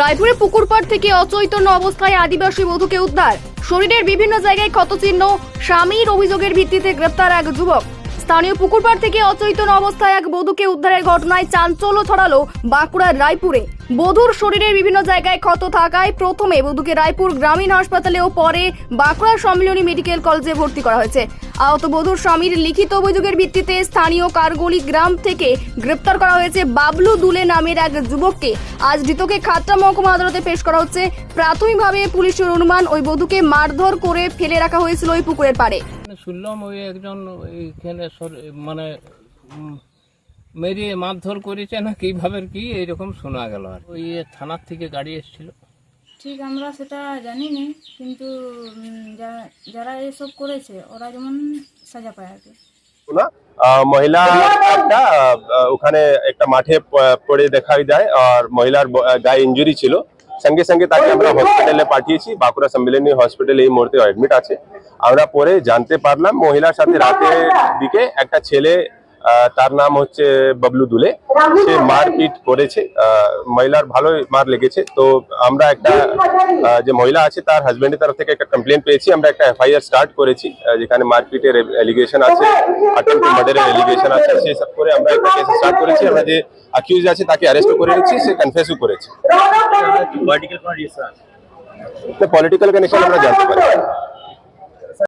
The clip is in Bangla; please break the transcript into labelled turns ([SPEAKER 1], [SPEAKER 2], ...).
[SPEAKER 1] রায়পুরে পুকুর পাড় থেকে অচৈতন্য অবস্থায় আদিবাসী বধূকে উদ্ধার। শরীরের বিভিন্ন জায়গায় ক্ষতচিহ্ন, স্বামীর অভিযোগের ভিত্তিতে গ্রেপ্তার এক যুবক। স্থানীয় পুকুরপাড় থেকে অচৈতন্য অবস্থায় এক বধূকে উদ্ধারের ঘটনায় চাঞ্চল্য ছড়ালো বাঁকুড়ার রায়পুরে। বধূর শরীরের বিভিন্ন জায়গায় ক্ষত থাকায় প্রথমে বধূকে রায়পুর গ্রামীণ হাসপাতালে ও পরে বাঁকুড়া সম্মিলনী মেডিকেল কলেজে ভর্তি করা হয়েছে। আহত বধূর স্বামীর লিখিত অভিযোগের ভিত্তিতে স্থানীয় কারগলি গ্রাম থেকে গ্রেপ্তার করা হয়েছে বাবলু দুলে নামের এক যুবককে। আজ ধৃতকে খাতড়া মহকুমা আদালতে পেশ করা হচ্ছে। প্রাথমিকভাবে পুলিশের অনুমান ওই বধূকে মারধর করে ফেলে রাখা হয়েছিল ওই পুকুরের পাড়ে।
[SPEAKER 2] মানে শুনলাম ওই একজন মানে মেরিয়ে মারধর করেছে না কীভাবে কি এইরকম শোনা গেল আর ওই থানার থেকে গাড়ি এসেছিল।
[SPEAKER 3] ঠিক আমরা সেটা জানি না কিন্তু যারা এসব করেছে ওরা যেমন সাজা পায় আর কি।
[SPEAKER 4] মহিলা একটা ওখানে একটা মাঠে পড়ে দেখা যায় আর মহিলার গায়ে ইঞ্জুরি ছিল। সঙ্গে সঙ্গে তাকে আমরা হসপিটালে পাঠিয়েছি বাঁকুড়া সম্মিলনী হসপিটালে এই মুহূর্তে অ্যাডমিট আছে। আমরা পরে জানতে পারলাম মহিলার সাথে রাতের দিকে একটা ছেলে তার নাম হচ্ছে বাবলু দুলে। সে মারপিট করেছে। মহিলার ভালোই মার লেগেছে। তো আমরা একটা যে মহিলা আছে তার হাজবেন্ডের তরফ থেকে একটা কমপ্লেন পেয়েছি। আমরা একটা এফআইআর স্টার্ট করেছি যেখানে মারপিটের এলিগেশন আছে অ্যাটেম্প মার্ডারের এলিগেশন আছে। সেই সব করে আমরা একটা কেস স্টার্ট করেছি। আমরা যে অ্যাকিউজ আছে তাকে অ্যারেস্ট করে নিচ্ছি সে কনফেসও করেছে। পলিটিক্যাল কানেকশন আমরা জানতে পারি।